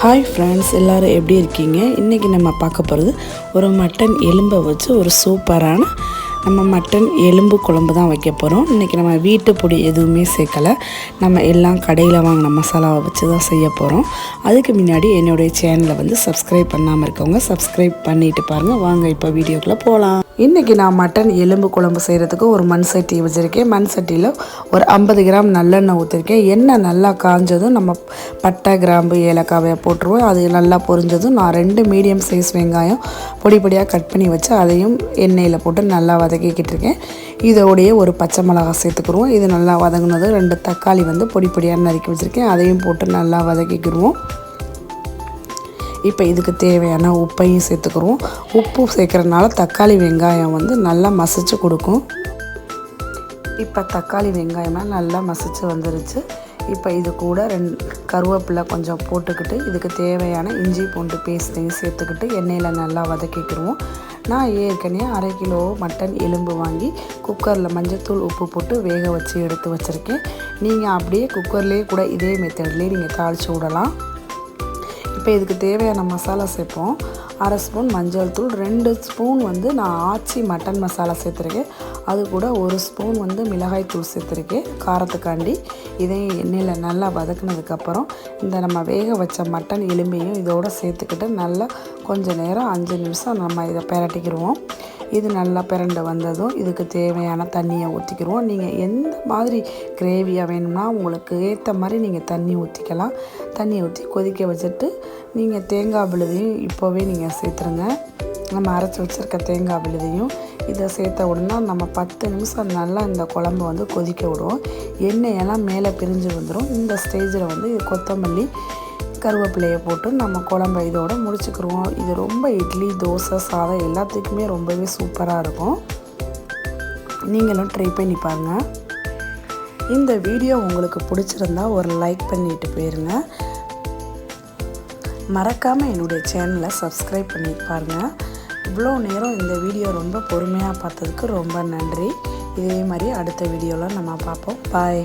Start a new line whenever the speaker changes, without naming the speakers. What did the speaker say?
Hi friends எல்லோரும் எப்படி இருக்கீங்க? இன்றைக்கி நம்ம பார்க்க போகிறது ஒரு மட்டன் எலும்பை வச்சு ஒரு சூப்பரான நம்ம மட்டன் எலும்பு குழம்பு தான் வைக்க போகிறோம் இன்றைக்கி நம்ம வீட்டு பொடி எதுவுமே சேர்க்கலை. நம்ம எல்லாம் கடையில் வாங்கின மசாலாவை வச்சு தான் செய்ய போகிறோம் அதுக்கு முன்னாடி என்னுடைய சேனலை வந்து சப்ஸ்கிரைப் பண்ணாமல் இருக்கவங்க சப்ஸ்கிரைப் பண்ணிட்டு பாருங்கள் வாங்க இப்போ வீடியோக்குள்ளே போகலாம் இன்றைக்கி நான் மட்டன் எலும்பு குழம்பு செய்கிறதுக்கு ஒரு மண் சட்டி வச்சுருக்கேன். மண் சட்டியில் ஒரு ஐம்பது கிராம் நல்லெண்ணெய் ஊற்றிருக்கேன் எண்ணெய் நல்லா காஞ்சதும் நம்ம பட்டை கிராம்பு ஏலக்காவை போட்டுருவோம். அது நல்லா பொரிஞ்சதும் நான் ரெண்டு மீடியம் சைஸ் வெங்காயம் பொடி பொடியாக கட் பண்ணி வச்சு அதையும் எண்ணெயில் போட்டு நல்லா வதக்கிக்கிட்டு இருக்கேன். இதோடைய ஒரு பச்சை மிளகா சேர்த்துக்குருவோம். இது நல்லா வதங்கினது ரெண்டு தக்காளி வந்து பொடி பொடியாக நறுக்கி வச்சுருக்கேன். அதையும் போட்டு நல்லா வதக்கிக்கிடுவோம் இப்போ இதுக்கு தேவையான உப்பையும் சேர்த்துக்கிறோம். உப்பு சேர்க்குறதுனால தக்காளி வெங்காயம் வந்து நல்லா மசிச்சு கொடுக்கும். இப்போ தக்காளி வெங்காயம்லாம் நல்லா மசிச்சு வந்துருச்சு. இப்போ இது கூட ரெண்டு கருவேப்பிலை கொஞ்சம் போட்டுக்கிட்டு இதுக்கு தேவையான இஞ்சி பூண்டு பேஸ்ட்டையும் சேர்த்துக்கிட்டு எண்ணெயில் நல்லா வதக்கிக்கிடுவோம். நான் ஏற்கனவே அரை கிலோ மட்டன் எலும்பு வாங்கி குக்கரில் மஞ்சத்தூள் உப்பு போட்டு வேக வச்சு எடுத்து வச்சுருக்கேன். நீங்கள் அப்படியே குக்கர்லேயே கூட இதே மெத்தட்லேயே நீங்கள் தாளித்து விடலாம். இப்போ இதுக்கு தேவையான மசாலா சேர்ப்போம். அரை ஸ்பூன் மஞ்சள் தூள் ரெண்டு ஸ்பூன் வந்து நான் ஆச்சி மட்டன் மசாலா சேர்த்துருக்கேன். அது கூட ஒரு ஸ்பூன் வந்து மிளகாய் தூள் சேர்த்துருக்கேன். காரத்துக்காண்டி இதையும் எண்ணெயில் நல்லா வதக்குனதுக்கப்புறம் இந்த நம்ம வேக வச்ச மட்டன் எலும்பையும் இதோடு சேர்த்துக்கிட்டு நல்லா கொஞ்சம் நேரம் அஞ்சு நிமிஷம் நம்ம இதை பெரட்டிக்கிடுவோம். இது நல்லா பிறண்டு வந்ததும் இதுக்கு தேவையான தண்ணியை ஊற்றிக்கிடுவோம் நீங்கள் எந்த மாதிரி கிரேவியாக வேணும்னா உங்களுக்கு ஏற்ற மாதிரி நீங்கள் தண்ணி ஊற்றிக்கலாம் தண்ணி ஊற்றி கொதிக்க வச்சுட்டு நீங்கள் தேங்காய் விழுதையும் இப்போவே நீங்கள் சேர்த்துருங்க. நம்ம அரைச்சி வச்சுருக்க தேங்காய் விழுதையும் இதை சேர்த்த உடனே நம்ம பத்து நிமிஷம் நல்லா இந்த குழம்பு வந்து கொதிக்க விடுவோம் எண்ணெயெல்லாம் மேலே பிரிஞ்சு வந்துடும் இந்த ஸ்டேஜில் வந்து கொத்தமல்லி கருவேப்பிலையை போட்டு நம்ம குழம்ப இதோடு முடிச்சுக்கிருவோம். இது ரொம்ப இட்லி தோசை சாதம் எல்லாத்துக்குமே ரொம்பவே சூப்பராக இருக்கும். நீங்களும் ட்ரை பண்ணி பாருங்கள் இந்த வீடியோ உங்களுக்கு பிடிச்சிருந்தா ஒரு லைக் பண்ணிட்டு போயிருங்க. மறக்காமல் என்னுடைய சேனலை சப்ஸ்கிரைப் பண்ணி பாருங்கள் இவ்வளோ நேரம் இந்த வீடியோ ரொம்ப பொறுமையாக பார்த்ததுக்கு ரொம்ப நன்றி. இதே மாதிரி அடுத்த வீடியோவில் நம்ம பார்ப்போம். பாய்